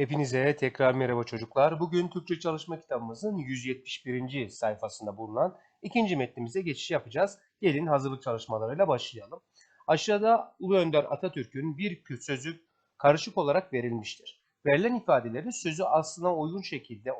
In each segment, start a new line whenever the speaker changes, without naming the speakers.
Hepinize tekrar merhaba çocuklar. Bugün Türkçe çalışma kitabımızın 171. sayfasında bulunan ikinci metnimize geçiş yapacağız. Gelin hazırlık çalışmalarıyla başlayalım. Aşağıda Ulu Önder Atatürk'ün bir sözü karışık olarak verilmiştir. Verilen ifadeleri sözü aslına uygun şekilde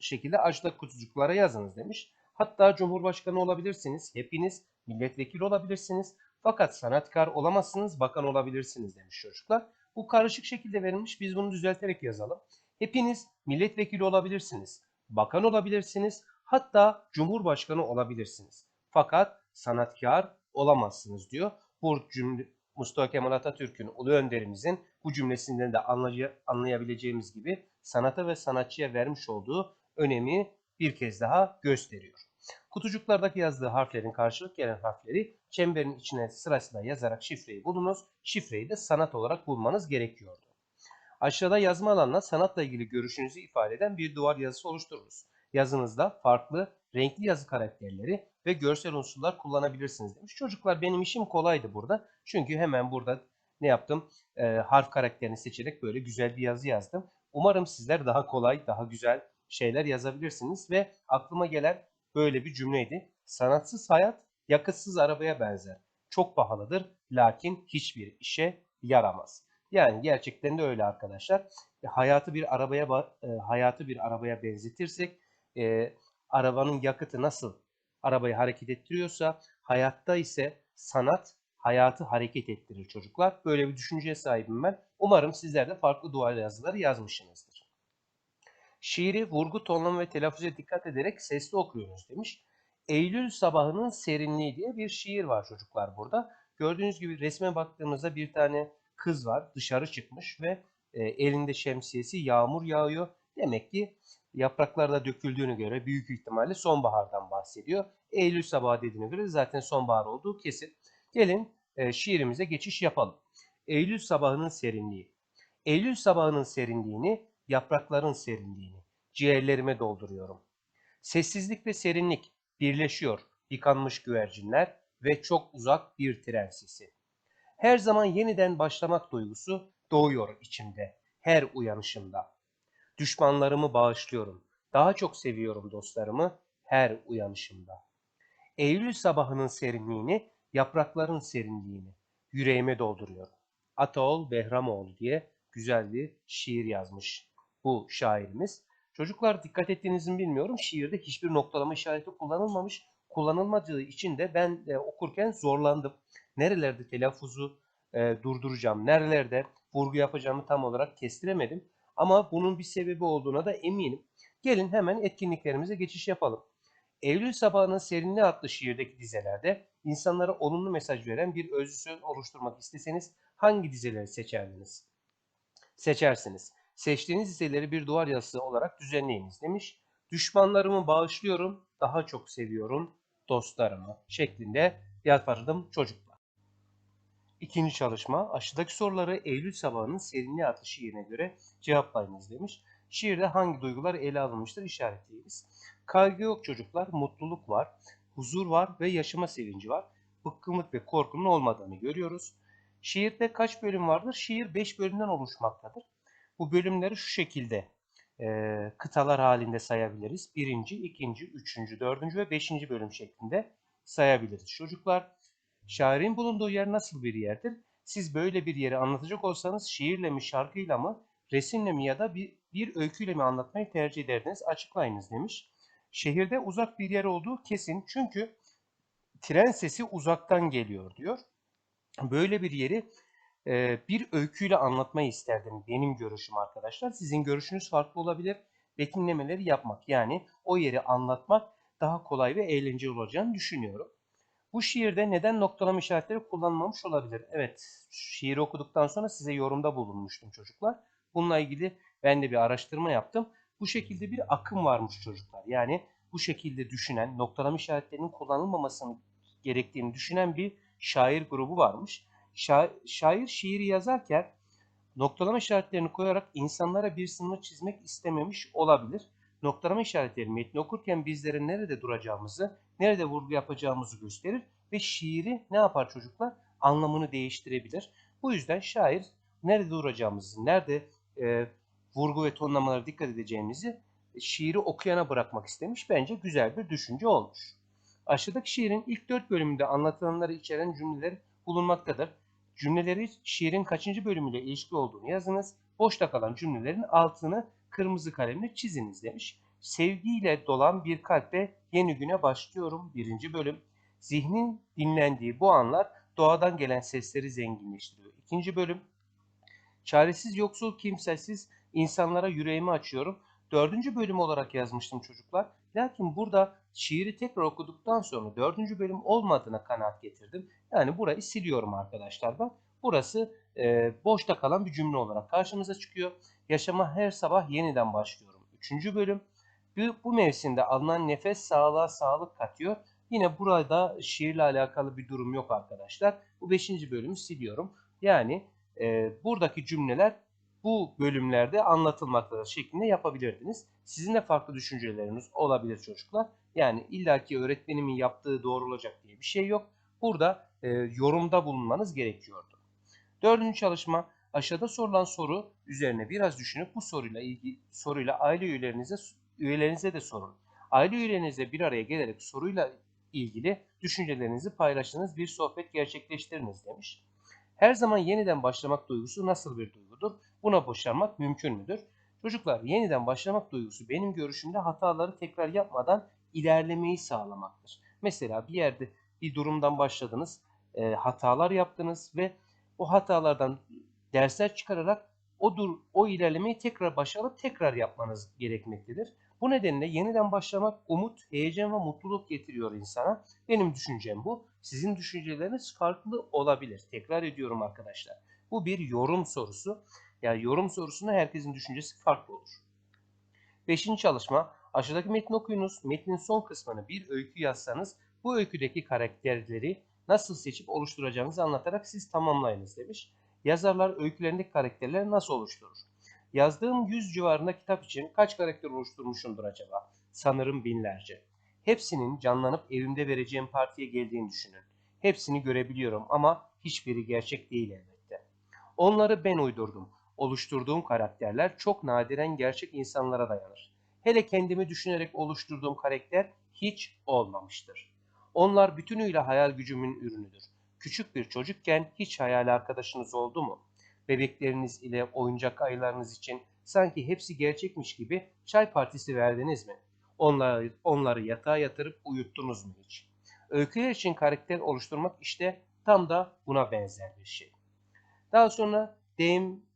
şekilde aşağıdaki kutucuklara yazınız demiş. Hatta Cumhurbaşkanı olabilirsiniz, hepiniz milletvekili olabilirsiniz. Fakat sanatkar olamazsınız, bakan olabilirsiniz demiş çocuklar. Bu karışık şekilde verilmiş. Biz bunu düzelterek yazalım. Hepiniz milletvekili olabilirsiniz, bakan olabilirsiniz, hatta cumhurbaşkanı olabilirsiniz. Fakat sanatkar olamazsınız diyor. Bu cümle Mustafa Kemal Atatürk'ün ulu önderimizin bu cümlesinden de anlay- anlayabileceğimiz gibi sanata ve sanatçıya vermiş olduğu önemi bir kez daha gösteriyor. Kutucuklardaki yazdığı harflerin karşılık gelen harfleri çemberin içine sırasıyla yazarak şifreyi bulunuz. Şifreyi de sanat olarak bulmanız gerekiyordu. Aşağıda yazma alanına sanatla ilgili görüşünüzü ifade eden bir duvar yazısı oluşturunuz. Yazınızda farklı renkli yazı karakterleri ve görsel unsurlar kullanabilirsiniz demiş. Çocuklar benim işim kolaydı burada. Çünkü hemen burada ne yaptım? Ee, harf karakterini seçerek böyle güzel bir yazı yazdım. Umarım sizler daha kolay, daha güzel şeyler yazabilirsiniz ve aklıma gelen böyle bir cümleydi. Sanatsız hayat yakıtsız arabaya benzer. Çok pahalıdır lakin hiçbir işe yaramaz. Yani gerçekten de öyle arkadaşlar. E, Hayatı bir arabaya ba- e, hayatı bir arabaya benzetirsek e, arabanın yakıtı nasıl arabayı hareket ettiriyorsa hayatta ise sanat hayatı hareket ettirir çocuklar. Böyle bir düşünceye sahibim ben. Umarım sizler de farklı dual yazıları yazmışsınızdır. Şiiri vurgu, tonlama ve telaffuza dikkat ederek sesli okuyoruz demiş. Eylül sabahının serinliği diye bir şiir var çocuklar burada. Gördüğünüz gibi resme baktığımızda bir tane kız var dışarı çıkmış ve e, elinde şemsiyesi yağmur yağıyor. Demek ki yapraklar da döküldüğünü göre büyük ihtimalle sonbahardan bahsediyor. Eylül sabahı dediğine göre zaten sonbahar olduğu kesin. Gelin e, şiirimize geçiş yapalım. Eylül sabahının serinliği. Eylül sabahının serinliğini, yaprakların serinliğini ciğerlerime dolduruyorum. Sessizlik ve serinlik birleşiyor yıkanmış güvercinler ve çok uzak bir tren sesi. Her zaman yeniden başlamak duygusu doğuyor içimde her uyanışımda. Düşmanlarımı bağışlıyorum. Daha çok seviyorum dostlarımı her uyanışımda. Eylül sabahının serinliğini, yaprakların serinliğini yüreğime dolduruyorum. Ataol Behramoğlu diye güzel bir şiir yazmış bu şairimiz. Çocuklar dikkat ettiğinizi mi bilmiyorum. Şiirde hiçbir noktalama işareti kullanılmamış. Kullanılmadığı için de ben de okurken zorlandım. Nerelerde telaffuzu e, durduracağım, nerelerde vurgu yapacağımı tam olarak kestiremedim. Ama bunun bir sebebi olduğuna da eminim. Gelin hemen etkinliklerimize geçiş yapalım. Eylül Sabahının Serinliği adlı şiirdeki dizelerde insanlara olumlu mesaj veren bir özlü söz oluşturmak isteseniz hangi dizeleri seçerdiniz? Seçersiniz. Seçtiğiniz dizeleri bir duvar yazısı olarak düzenleyiniz demiş. Düşmanlarımı bağışlıyorum, daha çok seviyorum dostlarımı şeklinde yapardım çocuklar. İkinci çalışma aşağıdaki soruları Eylül Sabahının Serinliği adlı şiirine göre cevaplayınız demiş. Şiirde hangi duygular ele alınmıştır işaretleyiniz. Kaygı yok çocuklar, mutluluk var, huzur var ve yaşama sevinci var. Bıkkınlık ve korkunun olmadığını görüyoruz. Şiirde kaç bölüm vardır? Şiir 5 bölümden oluşmaktadır. Bu bölümleri şu şekilde e, kıtalar halinde sayabiliriz. Birinci, ikinci, üçüncü, dördüncü ve beşinci bölüm şeklinde sayabiliriz. Çocuklar, şairin bulunduğu yer nasıl bir yerdir? Siz böyle bir yeri anlatacak olsanız şiirle mi, şarkıyla mı, resimle mi ya da bir, bir öyküyle mi anlatmayı tercih ederdiniz? Açıklayınız demiş. Şehirde uzak bir yer olduğu kesin çünkü tren sesi uzaktan geliyor diyor. Böyle bir yeri bir öyküyle anlatmayı isterdim benim görüşüm arkadaşlar. Sizin görüşünüz farklı olabilir. Betimlemeleri yapmak yani o yeri anlatmak daha kolay ve eğlenceli olacağını düşünüyorum. Bu şiirde neden noktalama işaretleri kullanılmamış olabilir? Evet, şiiri okuduktan sonra size yorumda bulunmuştum çocuklar. Bununla ilgili ben de bir araştırma yaptım. Bu şekilde bir akım varmış çocuklar. Yani bu şekilde düşünen, noktalama işaretlerinin kullanılmamasını gerektiğini düşünen bir şair grubu varmış. Şa- şair şiiri yazarken noktalama işaretlerini koyarak insanlara bir sınır çizmek istememiş olabilir. Noktalama işaretleri metni okurken bizlere nerede duracağımızı, nerede vurgu yapacağımızı gösterir ve şiiri ne yapar çocuklar? Anlamını değiştirebilir. Bu yüzden şair nerede duracağımızı, nerede e, vurgu ve tonlamalara dikkat edeceğimizi şiiri okuyana bırakmak istemiş. Bence güzel bir düşünce olmuş. Aşağıdaki şiirin ilk dört bölümünde anlatılanları içeren cümleler bulunmaktadır. Cümleleri şiirin kaçıncı bölümüyle ilişki olduğunu yazınız. Boşta kalan cümlelerin altını kırmızı kalemle çiziniz demiş. Sevgiyle dolan bir kalple yeni güne başlıyorum. Birinci bölüm. Zihnin dinlendiği bu anlar doğadan gelen sesleri zenginleştiriyor. İkinci bölüm. Çaresiz, yoksul, kimsesiz insanlara yüreğimi açıyorum. Dördüncü bölüm olarak yazmıştım çocuklar. Lakin burada şiiri tekrar okuduktan sonra dördüncü bölüm olmadığına kanaat getirdim. Yani burayı siliyorum arkadaşlar ben. Burası e, boşta kalan bir cümle olarak karşımıza çıkıyor. Yaşama her sabah yeniden başlıyorum. Üçüncü bölüm. Bu, bu mevsimde alınan nefes sağlığa sağlık katıyor. Yine burada şiirle alakalı bir durum yok arkadaşlar. Bu beşinci bölümü siliyorum. Yani e, buradaki cümleler bu bölümlerde anlatılmaktadır şeklinde yapabilirdiniz. Sizin de farklı düşünceleriniz olabilir çocuklar. Yani illaki öğretmenimin yaptığı doğru olacak diye bir şey yok. Burada e, yorumda bulunmanız gerekiyordu. Dördüncü çalışma aşağıda sorulan soru üzerine biraz düşünüp bu soruyla ilgili soruyla aile üyelerinize üyelerinize de sorun. Aile üyelerinizle bir araya gelerek soruyla ilgili düşüncelerinizi paylaştığınız bir sohbet gerçekleştiriniz demiş. Her zaman yeniden başlamak duygusu nasıl bir duygudur? Buna başarmak mümkün müdür? Çocuklar yeniden başlamak duygusu benim görüşümde hataları tekrar yapmadan ilerlemeyi sağlamaktır. Mesela bir yerde bir durumdan başladınız, e, hatalar yaptınız ve o hatalardan dersler çıkararak o dur o ilerlemeyi tekrar başarıp tekrar yapmanız gerekmektedir. Bu nedenle yeniden başlamak umut, heyecan ve mutluluk getiriyor insana. Benim düşüncem bu. Sizin düşünceleriniz farklı olabilir. Tekrar ediyorum arkadaşlar. Bu bir yorum sorusu. Yani yorum sorusunda herkesin düşüncesi farklı olur. Beşinci çalışma. Aşağıdaki metni okuyunuz. Metnin son kısmını bir öykü yazsanız bu öyküdeki karakterleri nasıl seçip oluşturacağınızı anlatarak siz tamamlayınız demiş. Yazarlar öykülerindeki karakterleri nasıl oluşturur? Yazdığım 100 civarında kitap için kaç karakter oluşturmuşumdur acaba? Sanırım binlerce. Hepsinin canlanıp evimde vereceğim partiye geldiğini düşünün. Hepsini görebiliyorum ama hiçbiri gerçek değil elbette. Onları ben uydurdum. Oluşturduğum karakterler çok nadiren gerçek insanlara dayanır. Hele kendimi düşünerek oluşturduğum karakter hiç olmamıştır. Onlar bütünüyle hayal gücümün ürünüdür. Küçük bir çocukken hiç hayal arkadaşınız oldu mu? Bebekleriniz ile oyuncak ayılarınız için sanki hepsi gerçekmiş gibi çay partisi verdiniz mi? Onları, onları yatağa yatırıp uyuttunuz mu hiç? Öyküler için karakter oluşturmak işte tam da buna benzer bir şey. Daha sonra Dame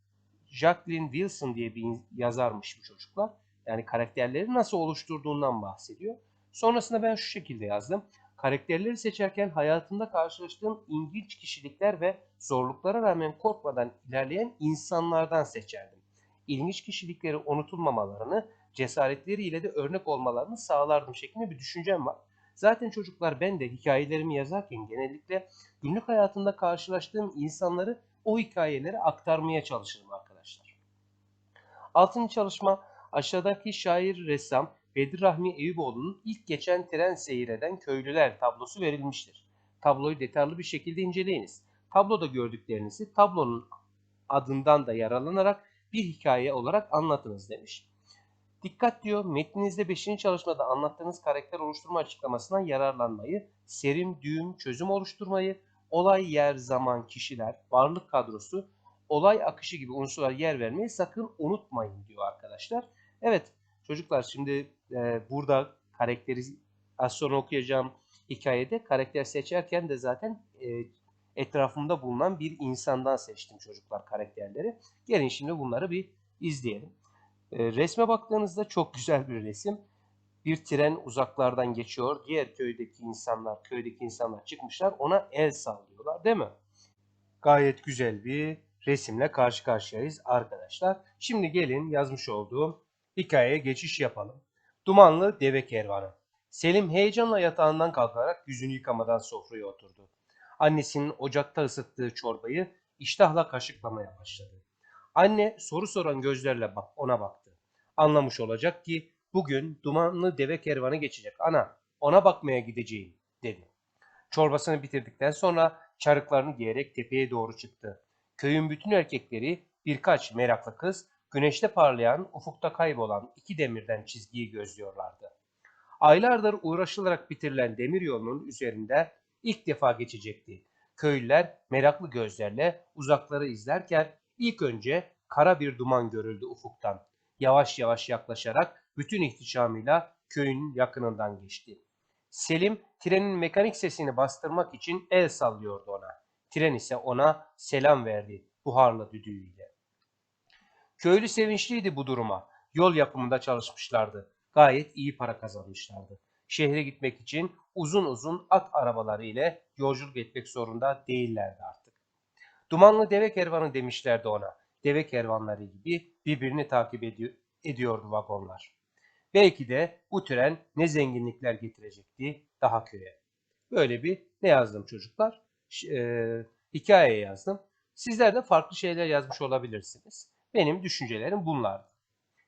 Jacqueline Wilson diye bir yazarmış bu çocuklar. Yani karakterleri nasıl oluşturduğundan bahsediyor. Sonrasında ben şu şekilde yazdım. Karakterleri seçerken hayatımda karşılaştığım ilginç kişilikler ve zorluklara rağmen korkmadan ilerleyen insanlardan seçerdim. İlginç kişilikleri unutulmamalarını, cesaretleriyle de örnek olmalarını sağlardım şeklinde bir düşüncem var. Zaten çocuklar ben de hikayelerimi yazarken genellikle günlük hayatımda karşılaştığım insanları o hikayeleri aktarmaya çalışırım arkadaşlar. Altıncı çalışma aşağıdaki şair ressam Bedir Rahmi Eyüboğlu'nun ilk geçen tren seyreden köylüler tablosu verilmiştir. Tabloyu detaylı bir şekilde inceleyiniz. Tabloda gördüklerinizi tablonun adından da yararlanarak bir hikaye olarak anlatınız demiş. Dikkat diyor metninizde 5. çalışmada anlattığınız karakter oluşturma açıklamasından yararlanmayı, serim, düğüm, çözüm oluşturmayı, olay, yer, zaman, kişiler, varlık kadrosu, olay akışı gibi unsurlar yer vermeyi sakın unutmayın diyor arkadaşlar. Evet çocuklar şimdi e, burada karakteri az sonra okuyacağım hikayede karakter seçerken de zaten e, etrafımda bulunan bir insandan seçtim çocuklar karakterleri. Gelin şimdi bunları bir izleyelim. E, resme baktığınızda çok güzel bir resim. Bir tren uzaklardan geçiyor. Diğer köydeki insanlar, köydeki insanlar çıkmışlar. Ona el sallıyorlar değil mi? Gayet güzel bir resimle karşı karşıyayız arkadaşlar. Şimdi gelin yazmış olduğum hikayeye geçiş yapalım. Dumanlı deve kervanı. Selim heyecanla yatağından kalkarak yüzünü yıkamadan sofraya oturdu. Annesinin ocakta ısıttığı çorbayı iştahla kaşıklamaya başladı. Anne soru soran gözlerle bak ona baktı. Anlamış olacak ki bugün dumanlı deve kervanı geçecek. Ana ona bakmaya gideceğim dedi. Çorbasını bitirdikten sonra çarıklarını giyerek tepeye doğru çıktı. Köyün bütün erkekleri birkaç meraklı kız güneşte parlayan, ufukta kaybolan iki demirden çizgiyi gözlüyorlardı. Aylardır uğraşılarak bitirilen demir yolunun üzerinde ilk defa geçecekti. Köylüler meraklı gözlerle uzakları izlerken ilk önce kara bir duman görüldü ufuktan. Yavaş yavaş yaklaşarak bütün ihtişamıyla köyün yakınından geçti. Selim trenin mekanik sesini bastırmak için el sallıyordu ona. Tren ise ona selam verdi buharlı düdüğüyle. Köylü sevinçliydi bu duruma. Yol yapımında çalışmışlardı. Gayet iyi para kazanmışlardı. Şehre gitmek için uzun uzun at arabaları ile yolculuk etmek zorunda değillerdi artık. Dumanlı deve kervanı demişlerdi ona. Deve kervanları gibi birbirini takip ediyor, ediyordu vagonlar. Belki de bu tren ne zenginlikler getirecekti daha köye. Böyle bir ne yazdım çocuklar? Eee, hikaye yazdım. Sizler de farklı şeyler yazmış olabilirsiniz. Benim düşüncelerim bunlardı.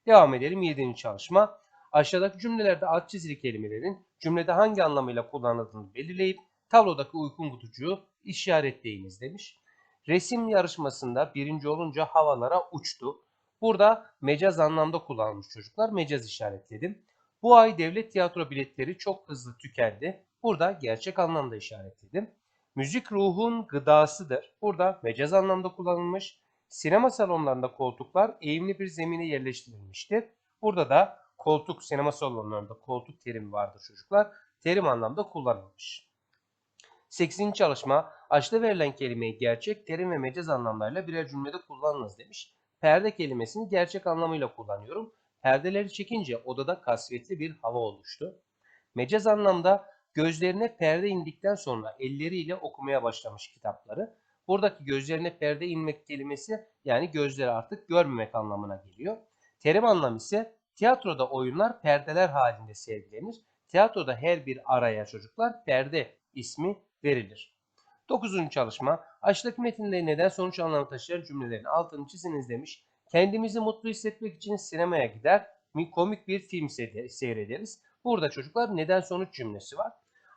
Devam edelim 7. çalışma. Aşağıdaki cümlelerde alt çizili kelimelerin cümlede hangi anlamıyla kullanıldığını belirleyip tablodaki uygun kutucuğu işaretleyiniz demiş. Resim yarışmasında birinci olunca havalara uçtu. Burada mecaz anlamda kullanılmış çocuklar. Mecaz işaretledim. Bu ay devlet tiyatro biletleri çok hızlı tükendi. Burada gerçek anlamda işaretledim. Müzik ruhun gıdasıdır. Burada mecaz anlamda kullanılmış. Sinema salonlarında koltuklar eğimli bir zemine yerleştirilmiştir. Burada da koltuk sinema salonlarında koltuk terimi vardır çocuklar. Terim anlamda kullanılmış. 8. çalışma aşağıda verilen kelimeyi gerçek, terim ve mecaz anlamlarıyla birer cümlede kullanınız demiş. Perde kelimesini gerçek anlamıyla kullanıyorum. Perdeleri çekince odada kasvetli bir hava oluştu. Mecaz anlamda gözlerine perde indikten sonra elleriyle okumaya başlamış kitapları. Buradaki gözlerine perde inmek kelimesi yani gözleri artık görmemek anlamına geliyor. Terim anlamı ise tiyatroda oyunlar perdeler halinde sergilenir. Tiyatroda her bir araya çocuklar perde ismi verilir. 9. çalışma aşağıdaki metinde neden sonuç anlamı taşıyan cümlelerin altını çiziniz demiş. Kendimizi mutlu hissetmek için sinemaya gider, mi- komik bir film seyre- seyrederiz. Burada çocuklar neden sonuç cümlesi var.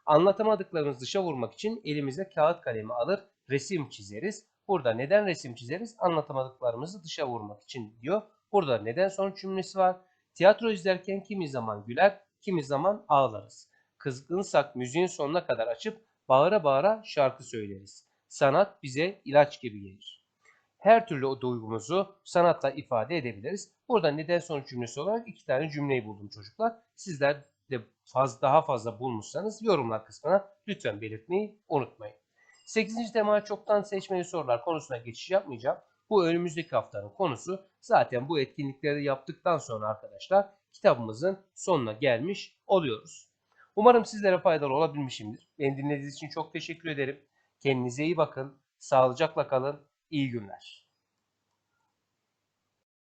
Anlatamadıklarımızı dışa vurmak için elimize kağıt kalemi alır, resim çizeriz. Burada neden resim çizeriz? Anlatamadıklarımızı dışa vurmak için diyor. Burada neden sonuç cümlesi var. Tiyatro izlerken kimi zaman güler, kimi zaman ağlarız. Kızgınsak müziğin sonuna kadar açıp bağıra bağıra şarkı söyleriz. Sanat bize ilaç gibi gelir. Her türlü o duygumuzu sanatla ifade edebiliriz. Burada neden sonuç cümlesi olarak iki tane cümleyi buldum çocuklar. Sizler de faz, daha fazla bulmuşsanız yorumlar kısmına lütfen belirtmeyi unutmayın. 8. temaya çoktan seçmeli sorular konusuna geçiş yapmayacağım. Bu önümüzdeki haftanın konusu. Zaten bu etkinlikleri yaptıktan sonra arkadaşlar kitabımızın sonuna gelmiş oluyoruz. Umarım sizlere faydalı olabilmişimdir. Beni dinlediğiniz için çok teşekkür ederim. Kendinize iyi bakın. Sağlıcakla kalın. İyi günler.